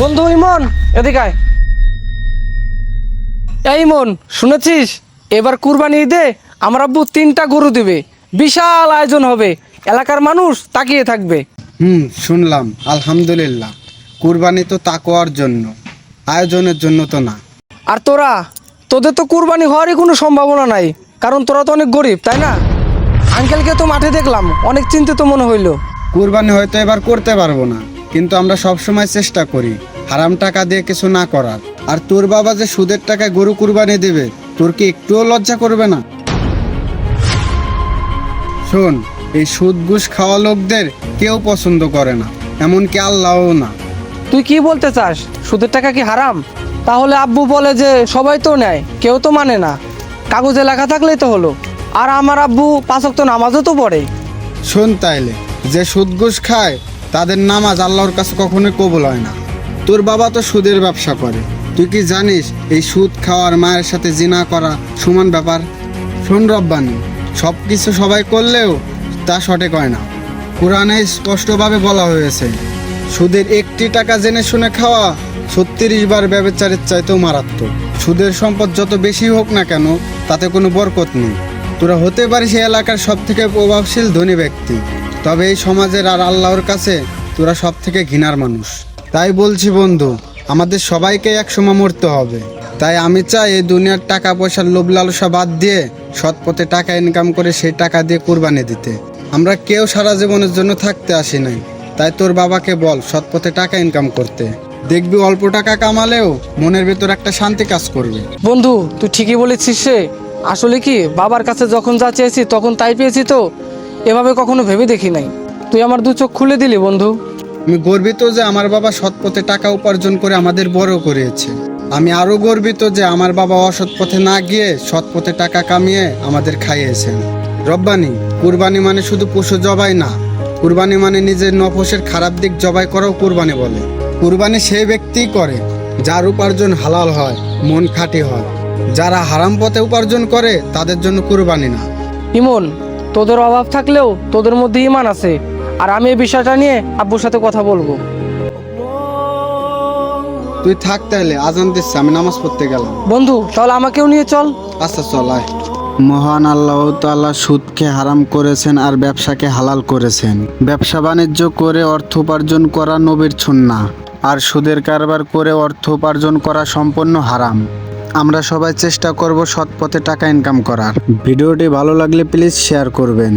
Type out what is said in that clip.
বন্ধু ইমন এদিকে আয়। এই ইমন শুনেছিস? এবার কুরবানি ঈদে আমার আব্বু তিনটা গরু দিবে। বিশাল আয়োজন হবে। এলাকার মানুষ তাকিয়ে থাকবে। হুম শুনলাম। আলহামদুলিল্লাহ। কুরবানি তো তাকোয়ার জন্য। আয়োজনের জন্য তো না। আর তোরা তোদের তো কুরবানি হওয়ারই কোনো সম্ভাবনা নাই। কারণ তোরা তো অনেক গরিব তাই না? আঙ্কেলকে তো মাঠে দেখলাম। অনেক চিন্তিত মনে হইল। কুরবানি হয়তো এবার করতে পারব না। কিন্তু আমরা সব সময় চেষ্টা করি হারাম টাকা দিয়ে কিছু না করার। আর তোর বাবা যে সুদের টাকায় গরু কুরবানি দেবে তোর কি একটুও লজ্জা করবে না? শোন এই সুদ ঘুষ খাওয়া লোকদের কেউ পছন্দ করে না এমনকি আল্লাহও না। তুই কি বলতে চাস? সুদের টাকা কি হারাম? তাহলে আব্বু বলে যে সবাই তো নেয় কেউ তো মানে না। কাগজে লেখা থাকলেই তো হলো। আর আমার আব্বু পাঁচক তো নামাজও তো পড়ে। শোন তাইলে যে সুদ ঘুষ খায় তাদের নামাজ আল্লাহর কাছে কখনোই কবুল হয় না। তোর বাবা তো সুদের ব্যবসা করে। তুই কি জানিস এই সুদ খাওয়ার মায়ের সাথে জিনা করা সমান ব্যাপার? শোন রব্বানি সব কিছু সবাই করলেও তা সঠিক হয় না। কোরআনে স্পষ্টভাবে বলা হয়েছে, সুদের একটি টাকা জেনে শুনে খাওয়া ছত্রিশ বার ব্যবচারের চাইতেও মারাত্মক। সুদের সম্পদ যত বেশি হোক না কেন, তাতে কোনো বরকত নেই। তোরা হতে পারিস এলাকার সব থেকে প্রভাবশীল ধনী ব্যক্তি। তবে এই সমাজের আর আল্লাহর কাছে তোরা সব থেকে ঘৃণার মানুষ। তাই বলছি বন্ধু, আমাদের সবাইকে একসময় মরতে হবে। তাই আমি চাই এই দুনিয়ার টাকা পয়সার লোভ লালসা বাদ দিয়ে সৎ পথে টাকা ইনকাম করে সেই টাকা দিয়ে কুরবানি দিতে। আমরা কেউ সারা জীবনের জন্য থাকতে আসি নাই। তাই তোর বাবাকে বল সৎ পথে টাকা ইনকাম করতে। দেখবি অল্প টাকা কামালেও মনের ভেতর একটা শান্তি কাজ করবে। বন্ধু, তুই ঠিকই বলেছিস সে। আসলে কি, বাবার কাছে যখন যা চেয়েছি তখন তাই পেয়েছি তো? এভাবে কখনো ভেবে দেখি নাই। তুই আমার দু চোখ খুলে দিলি বন্ধু। আমি গর্বিত যে আমার বাবা সৎ পথে টাকা উপার্জন করে আমাদের বড় করেছে আমি আরও গর্বিত যে আমার বাবা অসৎ পথে না গিয়ে সৎ পথে টাকা কামিয়ে আমাদের খাইয়েছেন। রব্বানি কুরবানি মানে শুধু পশু জবাই না। কুরবানি মানে নিজের নফসের খারাপ দিক জবাই করাও কুরবানি বলে। কুরবানি সেই ব্যক্তিই করে যার উপার্জন হালাল হয় মন খাঁটি হয়। যারা হারাম পথে উপার্জন করে তাদের জন্য কুরবানি না। ইমন তোদের অভাব থাকলেও তোদের মধ্যে ইমান আছে। আর আমি এই বিষয়টা নিয়ে আব্বুর সাথে কথা বলব। তুই থাক তাহলে আজান দিচ্ছে আমি নামাজ পড়তে গেলাম। বন্ধু তাহলে আমাকেও নিয়ে চল। আচ্ছা চল আয়। মহান আল্লাহ তাআলা সুদকে হারাম করেছেন আর ব্যবসাকে হালাল করেছেন। ব্যবসা বাণিজ্য করে অর্থ উপার্জন করা নবীর ছন্না আর সুদের কারবার করে অর্থ উপার্জন করা সম্পূর্ণ হারাম। আমরা সবাই চেষ্টা করব সৎ পথে টাকা ইনকাম করার। ভিডিওটি ভালো লাগলে প্লিজ শেয়ার করবেন।